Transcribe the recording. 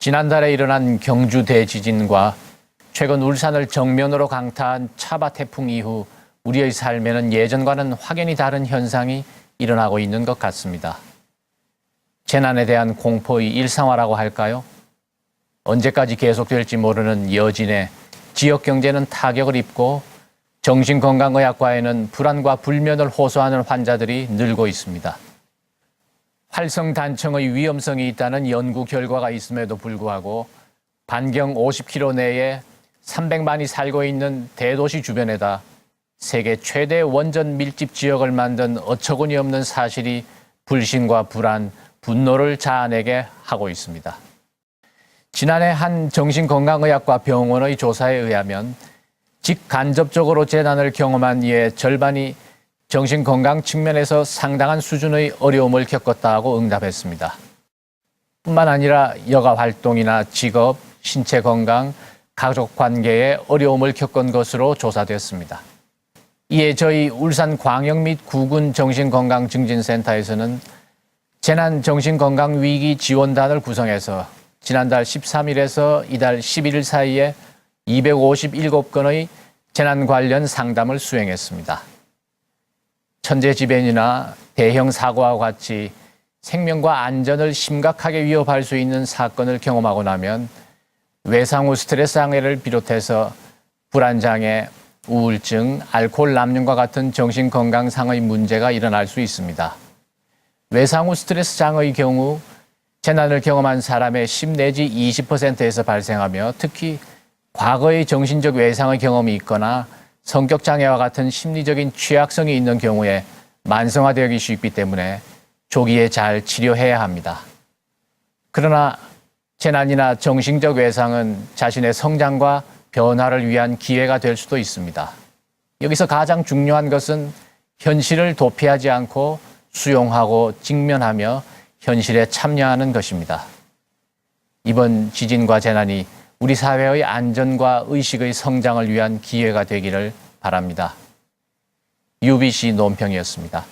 지난달에 일어난 경주 대지진과 최근 울산을 정면으로 강타한 차바 태풍 이후 우리의 삶에는 예전과는 확연히 다른 현상이 일어나고 있는 것 같습니다. 재난에 대한 공포의 일상화라고 할까요? 언제까지 계속될지 모르는 여진에 지역 경제는 타격을 입고 정신건강의학과에는 불안과 불면을 호소하는 환자들이 늘고 있습니다. 활성 단청의 위험성이 있다는 연구 결과가 있음에도 불구하고 반경 50km 내에 300만이 살고 있는 대도시 주변에다 세계 최대 원전 밀집 지역을 만든 어처구니 없는 사실이 불신과 불안, 분노를 자아내게 하고 있습니다. 지난해 한 정신건강의학과 병원의 조사에 의하면 직간접적으로 재난을 경험한 이의 절반이 정신건강 측면에서 상당한 수준의 어려움을 겪었다고 응답했습니다. 뿐만 아니라 여가 활동이나 직업, 신체 건강, 가족 관계에 어려움을 겪은 것으로 조사됐습니다. 이에 저희 울산 광역 및 구군 정신건강증진센터에서는 재난 정신건강 위기 지원단을 구성해서 지난달 13일에서 이달 11일 사이에 257건의 재난 관련 상담을 수행했습니다. 천재지변이나 대형 사고와 같이 생명과 안전을 심각하게 위협할 수 있는 사건을 경험하고 나면 외상 후 스트레스 장애를 비롯해서 불안장애, 우울증, 알코올 남용과 같은 정신건강상의 문제가 일어날 수 있습니다. 외상 후 스트레스 장애의 경우 재난을 경험한 사람의 10 내지 20%에서 발생하며 특히 과거의 정신적 외상의 경험이 있거나 성격 장애와 같은 심리적인 취약성이 있는 경우에 만성화되기 쉽기 때문에 조기에 잘 치료해야 합니다. 그러나 재난이나 정신적 외상은 자신의 성장과 변화를 위한 기회가 될 수도 있습니다. 여기서 가장 중요한 것은 현실을 도피하지 않고 수용하고 직면하며 현실에 참여하는 것입니다. 이번 지진과 재난이 우리 사회의 안전과 의식의 성장을 위한 기회가 되기를 바랍니다. UBC 논평이었습니다.